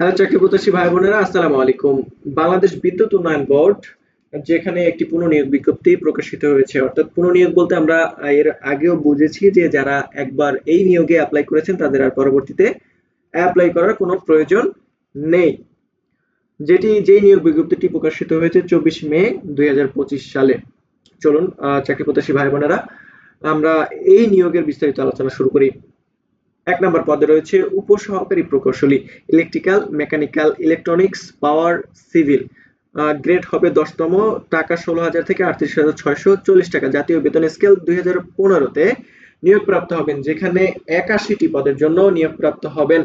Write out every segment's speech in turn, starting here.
চাকরি প্রত্যাশী ভাই বোনেরা, আসসালামু আলাইকুম। বাংলাদেশ বিদ্যুৎ উন্নয়ন বোর্ড, যেখানে একটি পুনর্নিয়োগ বিজ্ঞপ্তি প্রকাশিত হয়েছে। অর্থাৎ পুনর্নিয়োগ বলতে আমরা এর আগেও বুঝেছি যে যারা একবার এই নিয়োগে অ্যাপ্লাই করেছেন, তাদের আর পরবর্তীতে অ্যাপ্লাই করার কোনো প্রয়োজন নেই। যেটি যেই নিয়োগ বিজ্ঞপ্তিটি প্রকাশিত হয়েছে চব্বিশ মে দুই হাজার পঁচিশ সালে। চলুন চাকরি প্রত্যাশী ভাই বোনেরা, আমরা এই নিয়োগের বিস্তারিত আলোচনা শুরু করি। এক নম্বর পদে রয়েছে উপসহকারী প্রকৌশলী electrical mechanical electronics power civil grade হবে দশতম, টাকা ষোলো হাজার থেকে আটত্রিশ হাজার ছয়শো চল্লিশ টাকা। জাতীয় বেতন স্কেল দুই হাজার পনেরোতে নিয়োগপ্রাপ্ত হবেন, যেখানে একাশিটি পদের জন্য নিয়োগপ্রাপ্ত হবেন।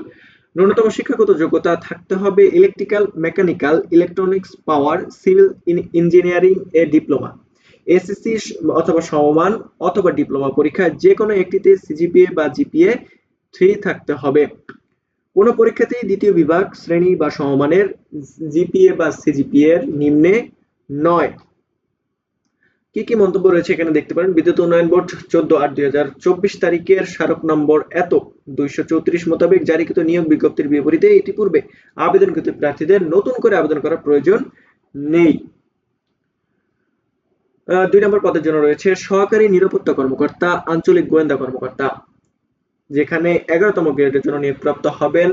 ন্যূনতম শিক্ষাগত যোগ্যতা থাকতে হবে electrical mechanical electronics power civil engineering এ ডিপ্লোমা এসএসসি অথবা সমমান, অথবা ডিপ্লোমা পরীক্ষা যে কোনো একটিতে সিজিপিএ বা জিপিএ থ্রি থাকতে হবে। কোনো পরীক্ষাতেই দ্বিতীয় বিভাগ, শ্রেণি বা সমমানের জিপিএ বা সিজিপিএ এর নিম্নে নয়। কি কি মন্তব্য রয়েছে এখানে দেখতে পারেন? বিদ্যুৎ উন্নয়ন বোর্ড চোদ্দ আট দুই হাজার চব্বিশ তারিখের স্মারক নম্বর এত। দুইশো চৌত্রিশ মোতাবেক জারিকৃত নিয়োগ বিজ্ঞপ্তির বিপরীতে ইতিপূর্বে আবেদনকৃত প্রার্থীদের নতুন করে আবেদন করার প্রয়োজন নেই। দুই নম্বর পদের জন্য রয়েছে সহকারী নিরাপত্তা কর্মকর্তা, আঞ্চলিক গোয়েন্দা কর্মকর্তা। যেখানে এগারোতম গ্রেডের জন্য নিয়োগপ্রাপ্ত হবেন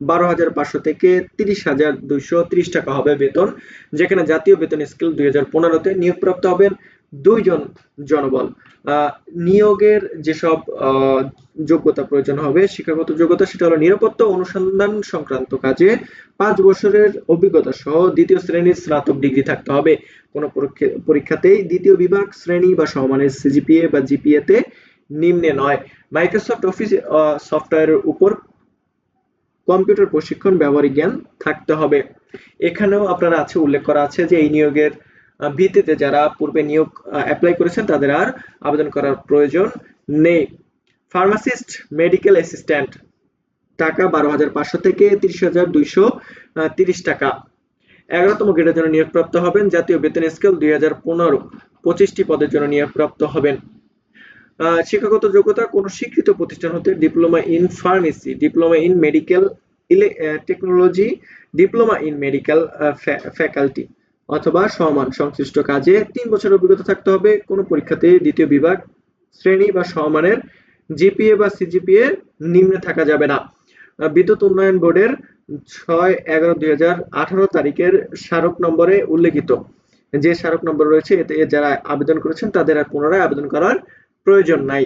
বারো হাজার পাঁচশো থেকে তিরিশ হাজার দুইশো ত্রিশ টাকা হবে বেতন, যেখানে জাতীয় বেতন স্কেল দুই হাজার পনেরোতে নিয়োগপ্রাপ্ত হবেন দুইজন জনবল। নিয়োগের যেসব যোগ্যতা প্রয়োজন হবে, শিক্ষাগত যোগ্যতা, সেটা হলো নিরাপত্তা অনুসন্ধান সংক্রান্ত কাজে পাঁচ বছরের অভিজ্ঞতা সহ দ্বিতীয় শ্রেণির স্নাতক ডিগ্রি থাকতে হবে। কোনো পরীক্ষাতেই দ্বিতীয় বিভাগ, শ্রেণি বা সমানের সিজিপিএ বা জিপিএ তে নিম্নে নয়। মাইক্রোসফট অফিস সফটওয়্যারের উপর কম্পিউটার প্রশিক্ষণ, ব্যবহারিক জ্ঞান থাকতে হবে। এখানেও আপনারা আছে, উল্লেখ করা আছে যে এই নিয়োগের ভিত্তিতে যারা পূর্বে নিয়োগ অ্যাপ্লাই করেছেন, তাদের আর আবেদন করার প্রয়োজন নেই। ফার্মাসিস্ট মেডিকেল অ্যাসিস্ট্যান্ট টাকা বারো হাজার পাঁচশো থেকে তিরিশ হাজার দুইশো তিরিশ টাকা। এগারোতম গ্রেডের জন্য নিয়োগপ্রাপ্ত হবেন। জাতীয় বেতন স্কেল দুই হাজার পনেরো। পঁচিশটি পদের জন্য নিয়োগপ্রাপ্ত হবেন। শিক্ষাগত যোগ্যতা কোন স্বীকৃত প্রতিষ্ঠান হতে diploma in pharmacy, diploma in medical technology, diploma in medical faculty অথবা সমান সংশ্লিষ্ট কাজে তিন বছর অভিজ্ঞতা থাকতে হবে। কোন পরীক্ষাতে দ্বিতীয় বিভাগ, শ্রেণি বা সমানের জিপিএ বা সিজিপিএ নিম্নে থাকা যাবে না। বিদ্যুৎ উন্নয়ন বোর্ডের ছয় এগারো দুই হাজার আঠারো তারিখের স্মারক নম্বরে উল্লেখিত। যে স্মারক নম্বর রয়েছে, এতে যারা আবেদন করেছেন, তাদের আর পুনরায় আবেদন করার প্রয়োজন নাই।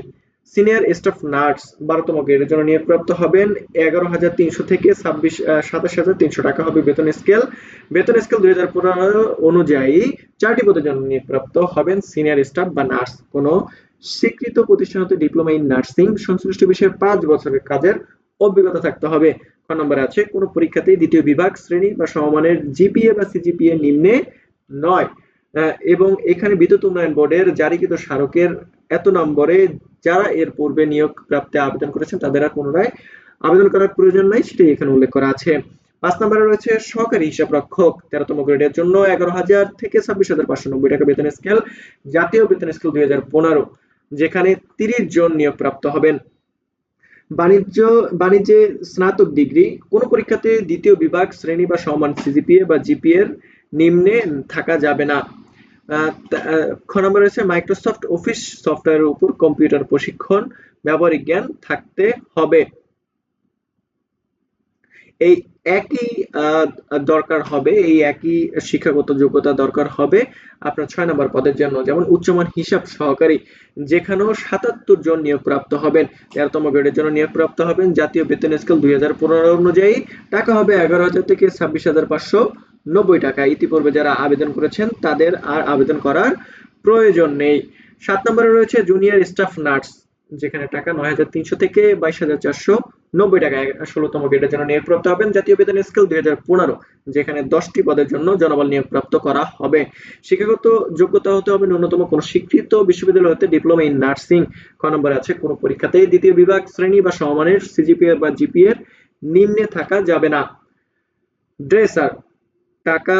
সিনিয়র স্টাফ নার্স বারো বারোতম গ্রেডের জন্য নিয়োগপ্রাপ্ত হবেন। এগারো হাজার তিনশো থেকে ছাব্বিশ সাতাশ হাজার তিনশো টাকা হবে বেতন স্কেল। বেতন স্কেল দুই হাজার পনেরো অনুযায়ী চারটি পদের জন্য নিয়োগপ্রাপ্ত হবেন সিনিয়র স্টাফ বা নার্স। কোন স্বীকৃত প্রতিষ্ঠান হতে ডিপ্লোমা ইন নার্সিং সংশ্লিষ্ট বিষয়ে পাঁচ বছরের কাজের অভিজ্ঞতা থাকতে হবে। ক নম্বরে আছে, কোন পরীক্ষাতেই দ্বিতীয় বিভাগ, শ্রেণি বা সমমানের জিপিএ বা সিজিপিএ নিম্নে নয়। এবং এখানে বিদ্যুৎ উন্নয়ন বোর্ডের জারিকৃত স্মারকের এত নম্বরে যারা এর পূর্বে নিয়োগ প্রাপ্তে আবেদন করেছেন তাদের আর পুনরায় আবেদন করার প্রয়োজন নাই, সেটাই এখানে উল্লেখ করা আছে। পাঁচ নম্বরে রয়েছে সহকারী হিসাব রক্ষক, তেরোতম গ্রেডের জন্য এগারো হাজার থেকে ছাব্বিশ হাজার পাঁচশো নব্বই টাকা বেতন স্কেল, জাতীয় বেতন স্কেল দুই হাজার পনেরো, যেখানে তিরিশ জন নিয়োগ প্রাপ্ত হবেন। বাণিজ্য, বাণিজ্যে স্নাতক ডিগ্রি, কোন পরীক্ষাতে দ্বিতীয় বিভাগ, শ্রেণি বা সমান সিজিপিএ বা জিপিএর নিম্নে থাকা যাবে না। খ নম্বর রয়েছে মাইক্রোসফট অফিস সফটওয়্যারের উপর কম্পিউটার প্রশিক্ষণ, ব্যবহারিক জ্ঞান থাকতে হবে। এই একই দরকার হবে, এই একই শিক্ষাগত যোগ্যতা দরকার হবে আপনার ছয় নম্বর পদের জন্য। যেমন উচ্চমান হিসাব সহকারী, যেখানেও সাতাত্তর জন নিয়োগপ্রাপ্ত হবেন। তেরোতম গ্রেডের জন্য নিয়োগপ্রাপ্ত হবেন। জাতীয় বেতন স্কেল দুই হাজার পনেরো অনুযায়ী। টাকা হবে এগারো হাজার থেকে ছাব্বিশ হাজার পাঁচশো। নব্বই টাকা ইতিপূর্বে যারা আবেদন করেছেন, তাদের আর আবেদন করার প্রয়োজন নেই। সাত নম্বরে রয়েছে জুনিয়র স্টাফ নার্স যেখানে টাকা নয় হাজার তিনশো থেকে বাইশ হাজার চারশো নব্বই টাকা ষোলোতম গ্রেডের জন্য নিয়োগপ্রাপ্ত হবেন। জাতীয় বেতন স্কেল দুই হাজার পনেরো, যেখানে দশটি পদের জন্য জনবল নিয়োগপ্রাপ্ত করা হবে। শিক্ষাগত যোগ্যতা হতে হবে ন্যূনতম কোন স্বীকৃত বিশ্ববিদ্যালয় হতে ডিপ্লোমা ইন নার্সিং। ক নম্বরে আছে কোন পরীক্ষাতেই দ্বিতীয় বিভাগ, শ্রেণি বা সমমানের, সিজিপিএ বা জিপিএর নিম্নে থাকা যাবে না। ড্রেসার টাকা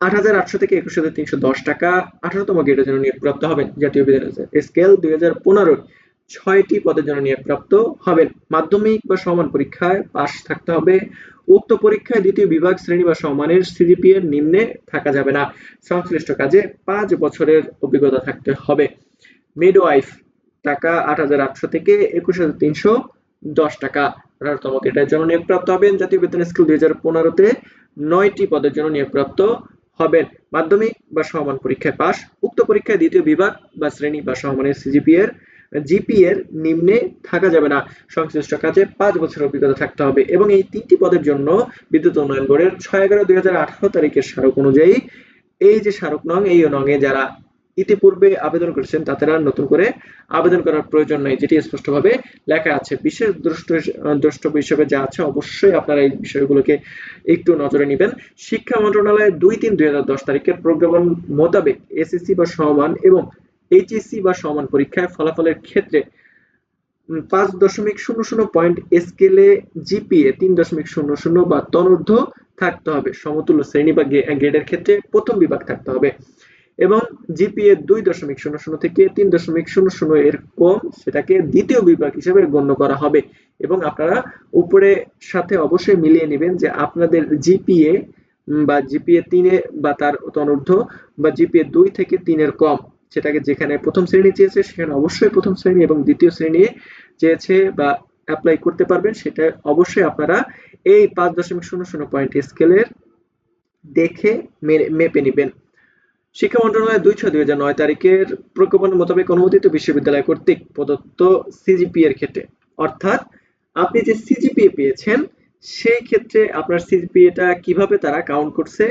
আট হাজার আটশো থেকে একুশ হাজার তিনশো দশ টাকা আঠারোতম গ্রেডের জন্য নিয়োগপ্রাপ্ত হবেন জাতীয় বিদ্যালয়। স্কেল দুই হাজার পনেরো ছয়টি পদের জন্য নিয়োগপ্রাপ্ত হবেন। মাধ্যমিক বা সমান পরীক্ষায় পাশ থাকতে হবে। উক্ত পরীক্ষায় দ্বিতীয় বিভাগ, শ্রেণি বা সমানের সিজিপি এর নিম্নে থাকা যাবে না। সংশ্লিষ্ট কাজে পাঁচ বছরের অভিজ্ঞতা থাকতে হবে। মিডওয়াইফ টাকা আট হাজার আটশো থেকে একুশ হাজার তিনশো দশ টাকা। আঠারোতম এটার জন্য নিয়োগপ্রাপ্ত হবেন জাতীয় বেতন স্কুল দুই হাজার পনেরোতে। নয়টি পদের জন্য নিয়োগপ্রাপ্ত হবেন। মাধ্যমিক বা সমান পরীক্ষায় পাশ, উক্ত পরীক্ষায় দ্বিতীয় বিভাগ বা শ্রেণি বা সমানের সিজিপি এর জিপি এর নিম্নে থাকা যাবে না। সংশ্লিষ্ট কাজে পাঁচ বছর অভিজ্ঞতা থাকতে হবে এবং এই তিনটি পদের জন্য বিদ্যুৎ উন্নয়ন বোর্ডের ছয় এগারো দুই তারিখের স্মারক অনুযায়ী এই যে স্মারক নং, এই নঙে যারা ইতিপূর্বে আবেদন করেছেন তাদের আর নতুন করে আবেদন করার প্রয়োজন নেই, যেটি স্পষ্টভাবে লেখা আছে। বিশেষ দ্রষ্ট দ্রষ্টব্য হিসেবে যা আছে, অবশ্যই আপনারা এই বিষয়গুলোকে একটু নজরে নেবেন। শিক্ষা মন্ত্রণালয় দুই তিন দুই হাজার দশ তারিখের প্রজ্ঞাপন মোতাবেক এসএসসি বা সমান এবং এইচএসসি বা সমান পরীক্ষায় ফলাফলের ক্ষেত্রে পাঁচ দশমিক শূন্য শূন্য পয়েন্ট স্কেলে জিপিএ তিন দশমিক শূন্য শূন্য বা তনূর্ধ্ব থাকতে হবে। সমতুল্য শ্রেণি বা গ্রেডের ক্ষেত্রে প্রথম বিভাগ থাকতে হবে। এবং জিপিএ দুই দশমিক শূন্য শূন্য থেকে তিন দশমিক শূন্য শূন্য এর কম সেটাকে দ্বিতীয় বিভাগ হিসেবে গণ্য করা হবে। এবং আপনারা উপরে সাথে অবশ্যই মিলিয়ে নেবেন যে আপনাদের জিপিএ বা জিপিএ তিনে বা তার তনূর্ধ্ব, বা জিপিএ দুই থেকে তিনের কম, সেটাকে যেখানে প্রথম শ্রেণি চেয়েছে সেখানে অবশ্যই প্রথম শ্রেণি এবং দ্বিতীয় শ্রেণি চেয়েছে বা অ্যাপ্লাই করতে পারবেন, সেটা অবশ্যই আপনারা এই পাঁচ দশমিক শূন্য শূন্য পয়েন্ট স্কেলের দেখে মেপে নেবেন। শিক্ষা মন্ত্রণালয় দুই ছয় দুই হাজার নয় তারিখের প্রজ্ঞাপন মোতাবেক অনুমোদিত বিশ্ববিদ্যালয় কর্তৃক প্রদত্ত সিজিপি এর ক্ষেত্রে। অর্থাৎ আপনি যে সিজিপিএ পেয়েছেন, সেই ক্ষেত্রে আপনার সিজিপিএটা কীভাবে তারা কাউন্ট করছে,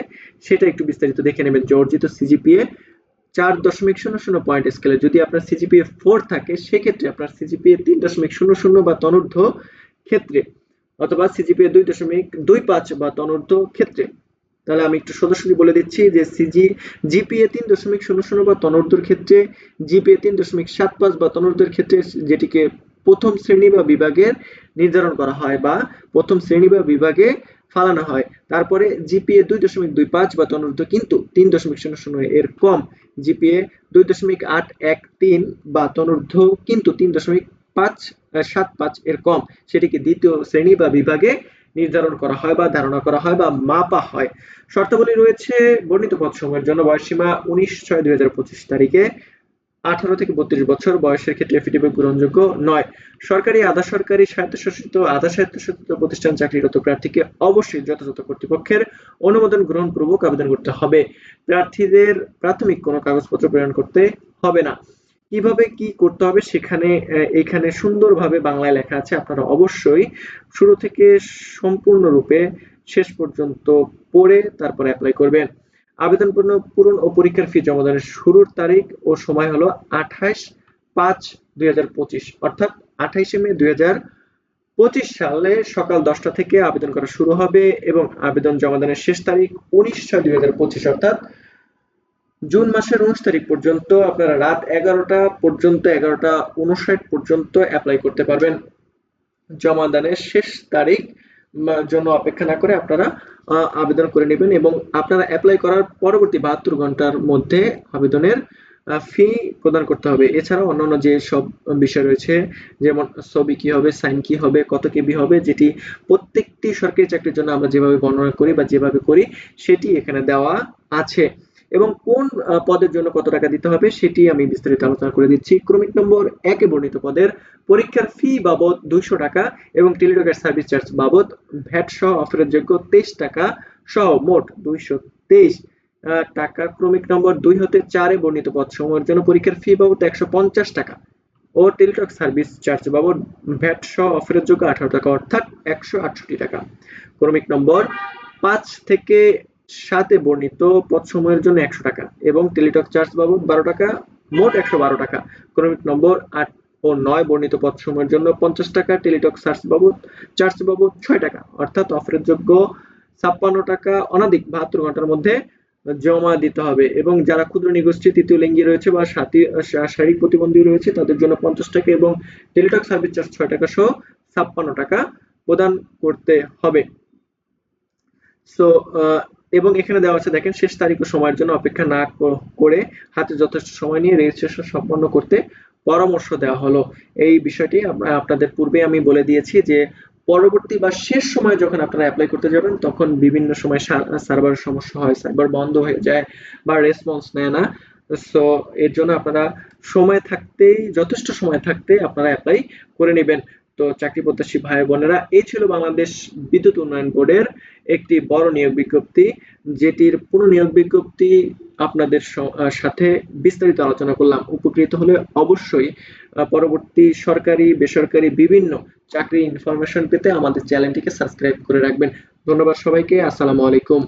সেটা একটু বিস্তারিত দেখে নেবেন। যে অর্জিত সিজিপিএ চার দশমিক শূন্য শূন্য পয়েন্ট স্কেলে যদি আপনার সিজিপিএ ফোর থাকে, সেক্ষেত্রে আপনার সিজিপিএ তিন দশমিক শূন্য শূন্য বা তনূর্ধ্ব ক্ষেত্রে, অথবা সিজিপিএ দুই দশমিক দুই পাঁচ বা তনূর্ধ্ব ক্ষেত্রে। তাহলে আমি একটু সরাসরি বলে দিচ্ছি যে সিজি জিপিএ তিন দশমিক শূন্য শূন্য বা তনূর্ধ্বর ক্ষেত্রে জিপিএ তিন দশমিক সাত পাঁচ বা তনূর্ধ্বর ক্ষেত্রে যেটিকে প্রথম শ্রেণি বা বিভাগের নির্ধারণ করা হয় বা প্রথম শ্রেণি বা বিভাগে ফালানো হয়। তারপরে জিপিএ দুই দশমিক দুই পাঁচ বা তনূর্ধ্ব কিন্তু তিন দশমিক শূন্য শূন্য এর কম। জিপিএ দুই দশমিক আট এক তিন বা তনূর্ধ্ব কিন্তু তিন দশমিক পাঁচ, সাত পাঁচ এর কম। সেটিকে দ্বিতীয় শ্রেণি বা বিভাগে নির্ধারণ করা হয় বা ধারণা করা হয় বা মাপা হয়। শর্তাবলী রয়েছে বর্ণিত পদ সময়ের জন্য বয়সীমা উনিশ ছয় দুই তারিখে আঠারো থেকে বত্রিশ বছর, বয়সের ক্ষেত্রে এফিডেভিট গ্রহণযোগ্য নয়। সরকারি, আধা সরকারি, স্বায়ত্তশাসিত, আধা স্বায়ত্তশাসিত প্রতিষ্ঠান চাকরিরত প্রার্থীকে অবশ্যই যথাযথ কর্তৃপক্ষের অনুমোদন গ্রহণ পূর্বক আবেদন করতে হবে। প্রার্থীদের প্রাথমিক কোনো কাগজপত্র প্রেরণ করতে হবে না। কীভাবে কি করতে হবে সেখানে এখানে সুন্দরভাবে বাংলায় লেখা আছে। আপনারা অবশ্যই শুরু থেকে সম্পূর্ণরূপে শেষ পর্যন্ত পড়ে তারপরে অ্যাপ্লাই করবেন। আবেদন পূরণ ও পরীক্ষার ফি জমাদানের শুরুর তারিখ ও সময় হলো আঠাশ পাঁচ দুই অর্থাৎ আঠাইশে মে দুই পঁচিশ সালে সকাল দশটা থেকে আবেদন করা শুরু হবে এবং আবেদন জমাদানের শেষ তারিখ উনিশ ছয় দুই অর্থাৎ জুন মাসের উনিশ তারিখ পর্যন্ত আপনারা রাত এগারোটা পর্যন্ত, এগারোটা উনষাট পর্যন্ত অ্যাপ্লাই করতে পারবেন। জমা দানের শেষ তারিখ জন্য অপেক্ষা না করে আপনারা আবেদন করে নেবেন এবং আপনারা অ্যাপ্লাই করার পরবর্তী বাহাত্তর ঘণ্টার মধ্যে আবেদনের ফি প্রদান করতে হবে। এছাড়াও অন্যান্য যে সব বিষয় রয়েছে, যেমন ছবি কি হবে সাইন কি হবে, কত কেবি হবে, যেটি প্রত্যেকটি সরকারি চাকরির জন্য আমরা যেভাবে বর্ণনা করি বা যেভাবে করি, সেটি এখানে দেওয়া আছে। এবং কোন পদের জন্য কত টাকা দিতে হবে সেটি আমি বিস্তারিত আলোচনা করে দিচ্ছি। ক্রমিক নম্বর একে বর্ণিত পদের পরীক্ষার ফি বাবদ দুইশো টাকা এবং টেলিটকের সার্ভিস চার্জ বাবদ ভ্যাট সহ অফারের যোগ্য তেইশ টাকা সহ মোট দুইশো তেইশ টাকা। ক্রমিক নম্বর দুই হতে চারে বর্ণিত পদ সমূহের জন্য পরীক্ষার ফি বাবদ একশো পঞ্চাশ টাকা ও টেলিটক সার্ভিস চার্জ বাবদ ভ্যাট সহ অফারের যোগ্য আঠারো টাকা, অর্থাৎ একশো আটষট্টি টাকা। ক্রমিক নম্বর পাঁচ থেকে সাথে বর্ণিত পদ সময়ের জন্য একশো টাকা এবং টেলিটক চার্জ বাবদ বারো টাকা, মোট একশো বারো টাকা। ক্রমিক নম্বর আট ও নয় বর্ণিত পদ সময়ের জন্য পঞ্চাশ টাকা, টেলিটক চার্জ বাবদ চার্জ বাবদ ছয় টাকা। অর্থাৎ অফারের যোগ্য ছাপ্পান্ন টাকা, অনাধিক বাহাত্তর ঘণ্টার মধ্যে জমা দিতে হবে এবং যারা ক্ষুদ্র নিগোষ্ঠী, তৃতীয় লিঙ্গি রয়েছে বা সাথী শারীরিক প্রতিবন্ধী রয়েছে, তাদের জন্য পঞ্চাশ টাকা এবং টেলিটক সার্ভিস চার্জ ছয় টাকা সহ ছাপ্পান্ন টাকা প্রদান করতে হবে। সো এবং এখানে দেওয়া আছে, দেখেন, শেষ তারিখ ও সময়ের জন্য অপেক্ষা না করে হাতে যথেষ্ট সময় নিয়ে রেজিস্ট্রেশন সম্পন্ন করতে পরামর্শ দেওয়া হলো। এই বিষয়টি আপনাদের পূর্বে আমি বলে দিয়েছি যে, পরবর্তী বা শেষ সময় যখন আপনারা অ্যাপ্লাই করতে যাবেন, তখন বিভিন্ন সময় সার্ভারের সমস্যা হয় সার্ভার বন্ধ হয়ে যায় বা রেসপন্স নেয় না। সো এর জন্য আপনারা সময় থাকতেই, যথেষ্ট সময় থাকতে আপনারা অ্যাপ্লাই করে নেবেন। তো চাকরি প্রত্যাশী ভাই বোনেরা, এই ছিল বাংলাদেশ বিদ্যুৎ উন্নয়ন বোর্ডের একটি বড় নিয়োগ বিজ্ঞপ্তি, যেটির পুরো নিয়োগ বিজ্ঞপ্তি আপনাদের সাথে বিস্তারিত আলোচনা করলাম। উপকৃত হলে অবশ্যই পরবর্তী সরকারি, বেসরকারি বিভিন্ন চাকরি ইনফরমেশন পেতে আমাদের চ্যানেলটিকে সাবস্ক্রাইব করে রাখবেন। ধন্যবাদ সবাইকে, আসসালামু আলাইকুম।